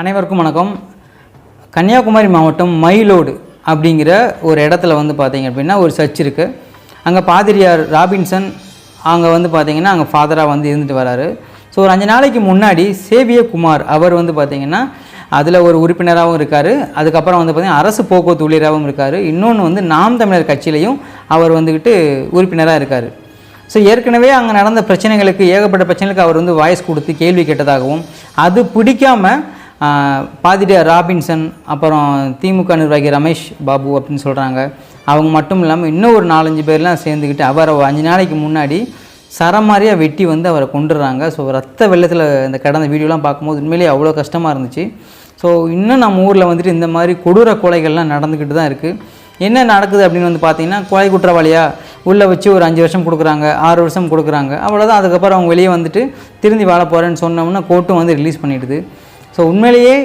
அனைவருக்கும் வணக்கம். கன்னியாகுமரி மாவட்டம் மயிலோடு அப்படிங்கிற ஒரு இடத்துல வந்து பார்த்தீங்க அப்படின்னா ஒரு சர்ச் இருக்குது அங்கே பாதிரியார் ராபின்சன் அங்கே வந்து பார்த்தீங்கன்னா அங்கே ஃபாதராக வந்து இருந்துட்டு வராரு. ஸோ ஒரு அஞ்சு நாளைக்கு முன்னாடி சேவிய குமார் அவர் வந்து பார்த்திங்கன்னா அதில் ஒரு உறுப்பினராகவும் இருக்கார். அதுக்கப்புறம் வந்து பார்த்திங்கன்னா அரசு போக்குவரத்து ஊழியராகவும் இருக்கார். இன்னொன்று வந்து நாம் தமிழர் கட்சியிலையும் அவர் வந்துக்கிட்டு உறுப்பினராக இருக்கார். ஸோ ஏற்கனவே அங்கே நடந்த பிரச்சனைகளுக்கு ஏகப்பட்ட பிரச்சனைகளுக்கு அவர் வந்து வாய்ஸ் கொடுத்து கேள்வி கேட்டதாகவும் அது பிடிக்காமல் பாதிரியார் ராபின்சன் அப்புறம் திமுக நிர்வாகி ரமேஷ் பாபு அப்படின்னு சொல்கிறாங்க அவங்க மட்டும் இல்லாமல் இன்னும் ஒரு நாலஞ்சு பேர்லாம் சேர்ந்துக்கிட்டு அவரை அஞ்சு நாளைக்கு முன்னாடி சரமாரியாக வெட்டி வந்து அவரை கொண்டுடுறாங்க ஸோ ரத்த வெள்ளத்தில் இந்த கடந்த வீடியோலாம் பார்க்கும்போது உண்மையிலேயே அவ்வளோ கஷ்டமாக இருந்துச்சு. ஸோ இன்னும் நம்ம ஊரில் வந்துட்டு இந்த மாதிரி கொடூர கொலைகள்லாம் நடந்துக்கிட்டு தான் இருக்குது என்ன நடக்குது அப்படின்னு வந்து பார்த்தீங்கன்னா கொலை குற்றவாளியாக உள்ளே வச்சு ஒரு அஞ்சு வருஷம் கொடுக்குறாங்க ஆறு வருஷம் கொடுக்குறாங்க. அவ்வளோதான் அதுக்கப்புறம் அவங்க வெளியே வந்துட்டு திருந்தி வாழ போகிறேன்னு சொன்னோம்னா கோர்ட்டும் வந்து ரிலீஸ் பண்ணிடுது. ஸோ உண்மையிலேயே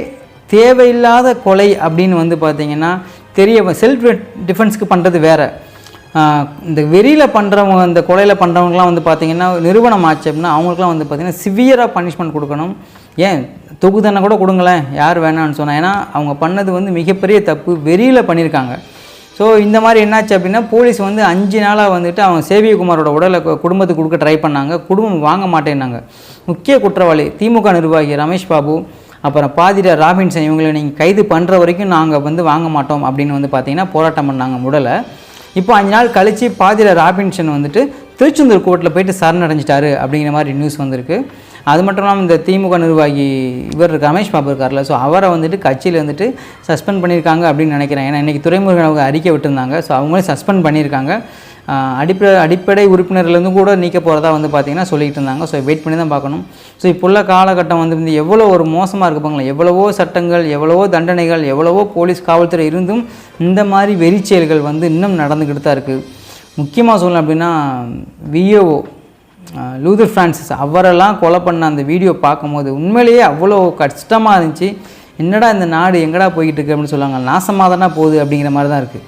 தேவையில்லாத கொலை அப்படின்னு வந்து பார்த்திங்கன்னா தெரிய செல்ஃப் டிஃபென்ஸ்க்கு பண்ணுறது வேறு. இந்த வெறியில் பண்ணுறவங்க இந்த கொலையில் பண்ணுறவங்கலாம் வந்து பார்த்திங்கன்னா நிறுவனம் ஆச்சு அப்படின்னா அவங்களுக்குலாம் வந்து பார்த்திங்கன்னா சிவியராக பனிஷ்மெண்ட் கொடுக்கணும். ஏன்? தொகுதனை கூட கொடுங்களேன் யார் வேணாம்னு சொன்னால் ஏன்னா அவங்க பண்ணது வந்து மிகப்பெரிய தப்பு வெறியில் பண்ணியிருக்காங்க. ஸோ இந்த மாதிரி என்னாச்சு அப்படின்னா போலீஸ் வந்து அஞ்சு நாளாக வந்துட்டு அவங்க சேவியகுமாரோட உடலை குடும்பத்துக்கு கொடுக்க ட்ரை பண்ணாங்க. குடும்பம் வாங்க மாட்டேன்னாங்க. முக்கிய குற்றவாளி திமுக நிர்வாகி ரமேஷ் பாபு அப்புறம் பாதிரியார் ராபின்சன் இவங்களை நீங்கள் கைது பண்ணுற வரைக்கும் நாங்கள் வந்து வாங்க மாட்டோம் அப்படின்னு வந்து பார்த்தீங்கன்னா போராட்டம் பண்ணாங்க முடலை. இப்போ அஞ்சு நாள் கழித்து பாதிரியார் ராபின்சன் வந்துட்டு திருச்செந்தூர் கோர்ட்டில் போயிட்டு சரணடைஞ்சிட்டாரு அப்படிங்கிற மாதிரி நியூஸ் வந்திருக்கு. அது மட்டும் இல்லாமல் இந்த திமுக நிர்வாகி இவர் ரமேஷ் பாபு இருக்கார்ல ஸோ அவரை வந்துட்டு கட்சியில் வந்துட்டு சஸ்பெண்ட் பண்ணியிருக்காங்க அப்படின்னு நினைக்கிறேன். ஏன்னா இன்றைக்கி துறைமுருகன் அவங்க அறிக்கை விட்டுருந்தாங்க ஸோ அவங்களே சஸ்பெண்ட் பண்ணியிருக்காங்க. அடிப்படை அடிப்படை உறுப்பினர்லேருந்து கூட நீக்க போகிறதா வந்து பார்த்திங்கன்னா சொல்லிட்டு இருந்தாங்க. ஸோ வெயிட் பண்ணி தான் பார்க்கணும். ஸோ இப்போ உள்ள காலகட்டம் வந்து எவ்வளோ ஒரு மோசமாக இருக்கு பாங்களேன் எவ்வளவோ சட்டங்கள் எவ்வளவோ தண்டனைகள் எவ்வளவோ போலீஸ் காவல்துறை இருந்தும் இந்த மாதிரி வெறிச்செயல்கள் வந்து இன்னும் நடந்துக்கிட்டு தான் இருக்குது முக்கியமாக சொல்லணும் அப்படின்னா விஓஓ லூதர் ஃப்ரான்சிஸ் அவரெல்லாம் கொலை பண்ண அந்த வீடியோ பார்க்கும்போது உண்மையிலேயே அவ்வளோ கஷ்டமாக இருந்துச்சு. என்னடா இந்த நாடு எங்கடா போய்கிட்டு இருக்கு அப்படின்னு சொல்லுவாங்க. நாசமாக தானே போகுது அப்படிங்கிற மாதிரி தான் இருக்குது